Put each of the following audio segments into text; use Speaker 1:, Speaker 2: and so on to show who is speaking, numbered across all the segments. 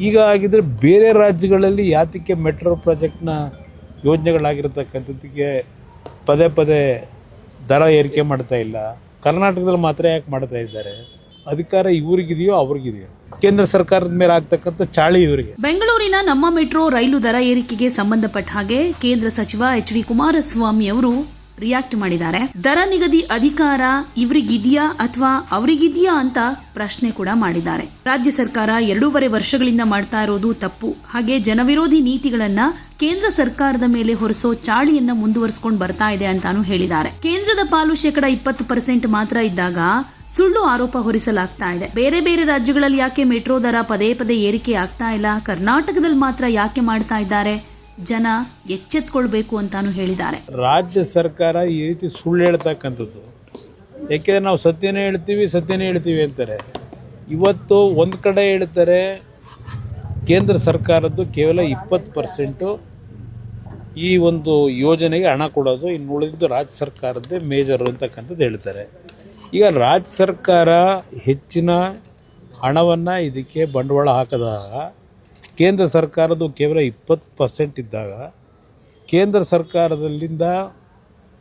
Speaker 1: ಈಗ ಆಗಿದ್ರೆ ಬೇರೆ ರಾಜ್ಯಗಳಲ್ಲಿ ಯಾತಕ್ಕೆ ಮೆಟ್ರೋ ಪ್ರಾಜೆಕ್ಟ್ನ ಯೋಜನೆಗಳಾಗಿರ್ತಕ್ಕಂಥದ್ದಕ್ಕೆ ಪದೇ ಪದೇ ದರ ಏರಿಕೆ ಮಾಡ್ತಾ ಇಲ್ಲ. ಕರ್ನಾಟಕದಲ್ಲಿ ಮಾತ್ರ ಯಾಕೆ ಮಾಡ್ತಾ ಇದ್ದಾರೆ? ಅಧಿಕಾರ ಇವ್ರಿಗಿದೆಯೋ ಅವ್ರಿಗಿದೆಯೋ? ಕೇಂದ್ರ ಸರ್ಕಾರದ ಮೇಲೆ ಆಗ್ತಕ್ಕಂಥ ಚಾಳಿ ಇವರಿಗೆ.
Speaker 2: ಬೆಂಗಳೂರಿನ ನಮ್ಮ ಮೆಟ್ರೋ ರೈಲು ದರ ಏರಿಕೆಗೆ ಸಂಬಂಧಪಟ್ಟ ಹಾಗೆ ಕೇಂದ್ರ ಸಚಿವ ಎಚ್ ಡಿ ಕುಮಾರಸ್ವಾಮಿ ಅವರು ರಿಯಾಕ್ಟ್ ಮಾಡಿದ್ದಾರೆ. ದರ ನಿಗದಿ ಅಧಿಕಾರ ಇವರಿಗಿದೆಯಾ ಅಥವಾ ಅವರಿಗಿದೆಯಾ ಅಂತ ಪ್ರಶ್ನೆ ಕೂಡ ಮಾಡಿದ್ದಾರೆ. ರಾಜ್ಯ ಸರ್ಕಾರ ಎರಡೂವರೆ ವರ್ಷಗಳಿಂದ ಮಾಡ್ತಾ ಇರೋದು ತಪ್ಪು. ಹಾಗೆ ಜನವಿರೋಧಿ ನೀತಿಗಳನ್ನ ಕೇಂದ್ರ ಸರ್ಕಾರದ ಮೇಲೆ ಹೊರಸೋ ಚಾಳಿಯನ್ನ ಮುಂದುವರಿಸಿಕೊಂಡು ಬರ್ತಾ ಇದೆ ಅಂತಾನು ಹೇಳಿದ್ದಾರೆ. ಕೇಂದ್ರದ ಪಾಲು ಶೇಕಡ ಇಪ್ಪತ್ತು ಪರ್ಸೆಂಟ್ ಮಾತ್ರ ಇದ್ದಾಗ ಸುಳ್ಳು ಆರೋಪ ಹೊರಿಸಲಾಗ್ತಾ ಇದೆ. ಬೇರೆ ಬೇರೆ ರಾಜ್ಯಗಳಲ್ಲಿ ಯಾಕೆ ಮೆಟ್ರೋ ದರ ಪದೇ ಪದೇ ಏರಿಕೆ ಆಗ್ತಾ ಇಲ್ಲ? ಕರ್ನಾಟಕದಲ್ಲಿ ಮಾತ್ರ ಯಾಕೆ ಮಾಡ್ತಾ ಇದ್ದಾರೆ? ಜನ ಎಚ್ಚೆತ್ಕೊಳ್ಬೇಕು ಅಂತಾನು ಹೇಳಿದ್ದಾರೆ.
Speaker 1: ರಾಜ್ಯ ಸರ್ಕಾರ ಈ ರೀತಿ ಸುಳ್ಳು ಹೇಳ್ತಕ್ಕಂಥದ್ದು. ಯಾಕೆಂದ್ರೆ ನಾವು ಸತ್ಯನೇ ಹೇಳ್ತೀವಿ ಸತ್ಯನೇ ಹೇಳ್ತೀವಿ ಅಂತಾರೆ. ಇವತ್ತು ಒಂದು ಕಡೆ ಹೇಳ್ತಾರೆ, ಕೇಂದ್ರ ಸರ್ಕಾರದ್ದು ಕೇವಲ ಇಪ್ಪತ್ತು ಪರ್ಸೆಂಟು ಈ ಒಂದು ಯೋಜನೆಗೆ ಹಣ ಕೊಡೋದು, ಇನ್ನು ಉಳಿದಿದ್ದು ರಾಜ್ಯ ಸರ್ಕಾರದ್ದೇ ಮೇಜರು ಅಂತಕ್ಕಂಥದ್ದು ಹೇಳ್ತಾರೆ. ಈಗ ರಾಜ್ಯ ಸರ್ಕಾರ ಹೆಚ್ಚಿನ ಹಣವನ್ನು ಇದಕ್ಕೆ ಬಂಡವಾಳ ಹಾಕಿದಾಗ ಕೇಂದ್ರ ಸರ್ಕಾರದ್ದು ಕೇವಲ ಇಪ್ಪತ್ತು ಪರ್ಸೆಂಟ್ ಇದ್ದಾಗ ಕೇಂದ್ರ ಸರ್ಕಾರದಲ್ಲಿಂದ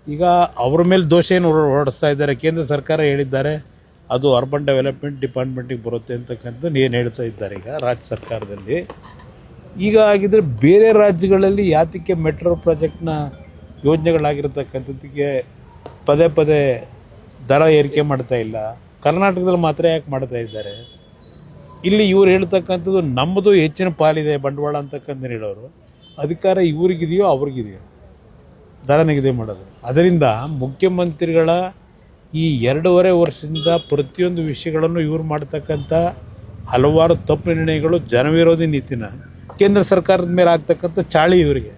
Speaker 1: ಈಗ ಅವ್ರ ಮೇಲೆ ದೋಷ ಏನು ಹೊರ- ಹೊರಡಿಸ್ತಾ ಇದ್ದಾರೆ. ಕೇಂದ್ರ ಸರ್ಕಾರ ಹೇಳಿದ್ದಾರೆ, ಅದು ಅರ್ಬನ್ ಡೆವಲಪ್ಮೆಂಟ್ ಡಿಪಾರ್ಟ್ಮೆಂಟಿಗೆ ಬರುತ್ತೆ ಅಂತಕ್ಕಂಥದ್ದು ಏನು ಹೇಳ್ತಾ ಇದ್ದಾರೆ ಈಗ ರಾಜ್ಯ ಸರ್ಕಾರದಲ್ಲಿ. ಈಗ ಆಗಿದ್ರೆ ಬೇರೆ ರಾಜ್ಯಗಳಲ್ಲಿ ಯಾತಕ್ಕೆ ಮೆಟ್ರೋ ಪ್ರಾಜೆಕ್ಟ್ನ ಯೋಜನೆಗಳಾಗಿರ್ತಕ್ಕಂಥದ್ದಕ್ಕೆ ಪದೇ ಪದೇ ದರ ಏರಿಕೆ ಮಾಡ್ತಾ ಇಲ್ಲ. ಕರ್ನಾಟಕದಲ್ಲಿ ಮಾತ್ರ ಯಾಕೆ ಮಾಡ್ತಾ ಇದ್ದಾರೆ? ಇಲ್ಲಿ ಇವ್ರು ಹೇಳ್ತಕ್ಕಂಥದ್ದು ನಮ್ಮದು ಹೆಚ್ಚಿನ ಪಾಲಿದೆ ಬಂಡವಾಳ ಅಂತಕ್ಕಂಥ ಹೇಳೋರು ಅಧಿಕಾರ ಇವ್ರಿಗಿದೆಯೋ ಅವ್ರಿಗಿದೆಯೋ ದರ ನಿಗದಿ ಮಾಡೋದು. ಅದರಿಂದ ಮುಖ್ಯಮಂತ್ರಿಗಳ ಈ ಎರಡೂವರೆ ವರ್ಷದಿಂದ ಪ್ರತಿಯೊಂದು ವಿಷಯಗಳನ್ನು ಇವರು ಮಾಡ್ತಕ್ಕಂಥ ಹಲವಾರು ತಪ್ಪು ನಿರ್ಣಯಗಳು ಜನವಿರೋಧಿ ನೀತಿನ ಕೇಂದ್ರ ಸರ್ಕಾರದ ಮೇಲೆ ಆಗ್ತಕ್ಕಂಥ ಚಾಳಿ ಇವರಿಗೆ.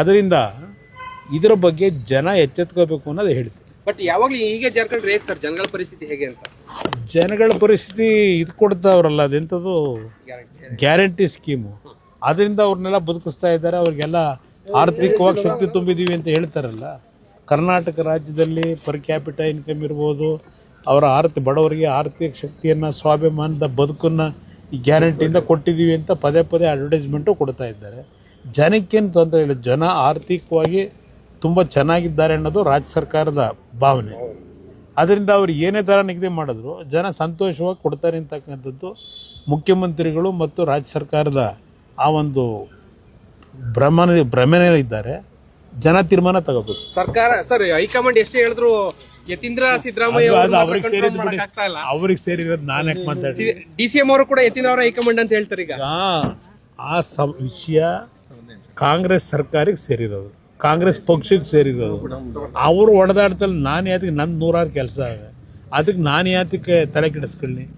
Speaker 1: ಅದರಿಂದ ಇದರ ಬಗ್ಗೆ ಜನ ಎಚ್ಚೆತ್ಕೋಬೇಕು ಅನ್ನೋದು ಹೇಳ್ತೀನಿ.
Speaker 3: ಬಟ್ ಯಾವಾಗ್ಲೂ ಹೀಗೆ ಜಾರ್ಖಂಡ್ ಹೇಗೆ ಸರ್ ಜನಗಳ ಪರಿಸ್ಥಿತಿ ಹೇಗೆ ಅಂತ?
Speaker 1: ಜನಗಳ ಪರಿಸ್ಥಿತಿ ಇದು ಕೊಡ್ತಾವ್ರಲ್ಲ ಅದೆಂಥದ್ದು ಗ್ಯಾರಂಟಿ ಸ್ಕೀಮು ಅದರಿಂದ ಅವ್ರನ್ನೆಲ್ಲ ಬದುಕಿಸ್ತಾ ಇದ್ದಾರೆ ಅವ್ರಿಗೆಲ್ಲ ಆರ್ಥಿಕವಾಗಿ ಶಕ್ತಿ ತುಂಬಿದೀವಿ ಅಂತ ಹೇಳ್ತಾರಲ್ಲ. ಕರ್ನಾಟಕ ರಾಜ್ಯದಲ್ಲಿ ಪರ್ ಕ್ಯಾಪಿಟ ಇನ್ಕಮ್ ಇರ್ಬೋದು ಅವರ ಆರ್ಥಿಕ ಬಡವರಿಗೆ ಆರ್ಥಿಕ ಶಕ್ತಿಯನ್ನು ಸ್ವಾಭಿಮಾನದ ಬದುಕನ್ನು ಈ ಗ್ಯಾರಂಟಿಯಿಂದ ಕೊಟ್ಟಿದ್ದೀವಿ ಅಂತ ಪದೇ ಪದೇ ಅಡ್ವರ್ಟೈಸ್ಮೆಂಟು ಕೊಡ್ತಾ ಇದ್ದಾರೆ. ಜನಕ್ಕೇನು ತೊಂದರೆ ಇಲ್ಲ ಜನ ಆರ್ಥಿಕವಾಗಿ ತುಂಬ ಚೆನ್ನಾಗಿದ್ದಾರೆ ಅನ್ನೋದು ರಾಜ್ಯ ಸರ್ಕಾರದ ಭಾವನೆ. ಅದರಿಂದ ಅವರು ಏನೇ ಥರ ನಿಗದಿ ಮಾಡಿದ್ರು ಜನ ಸಂತೋಷವಾಗಿ ಕೊಡ್ತಾರೆ ಅಂತಕ್ಕಂಥದ್ದು ಮುಖ್ಯಮಂತ್ರಿಗಳು ಮತ್ತು ರಾಜ್ಯ ಸರ್ಕಾರದ ಆ ಒಂದು ಭ್ರಮನ ಇದ್ದಾರೆ. ಜನ ತೀರ್ಮಾನ ತಗೋಬೇಕು.
Speaker 3: ಸರ್ಕಾರ ಸರ್ ಹೈಕಮಾಂಡ್ ಎಷ್ಟು ಹೇಳಿದ್ರು ಯತೀಂದ್ರ ಸಿದ್ದರಾಮಯ್ಯ
Speaker 1: ಅದು- ಅವ್ರಿಗೆ ಸೇರಿದ್ ಬಿಡಿ. ಅವ್ರಿಗೆ ಸೇರಿರೋದು ನಾನು ಯಾಕೆ ಮಾತಾಡ್ತೀನಿ?
Speaker 3: ಡಿ ಸಿ ಎಂ ಅವರು ಕೂಡ ಯತೀಂದ್ರ ಅವರ ಹೈಕಮಾಂಡ್ ಅಂತ ಹೇಳ್ತಾರೆ ಈಗ.
Speaker 1: ಆ- ಆ ಸ ವಿಷಯ ಕಾಂಗ್ರೆಸ್ ಸರ್ಕಾರಕ್ಕೆ ಸೇರಿರೋದು. ಕಾಂಗ್ರೆಸ್ ಪಕ್ಷಕ್ಕೆ ಸೇರಿರೋದು. ಅವರು ಹೊಡೆದಾಡ್ತಲ್ಲಿ ನಾನು ಯಾತಕ್ಕೆ ನನ್ನ ನೂರಾರು ಕೆಲಸ ಅದಕ್ಕೆ ನಾನು ಯಾತಕ್ಕೆ ತಲೆ ಕೆಡಿಸ್ಕೊಳ್ಳಿ.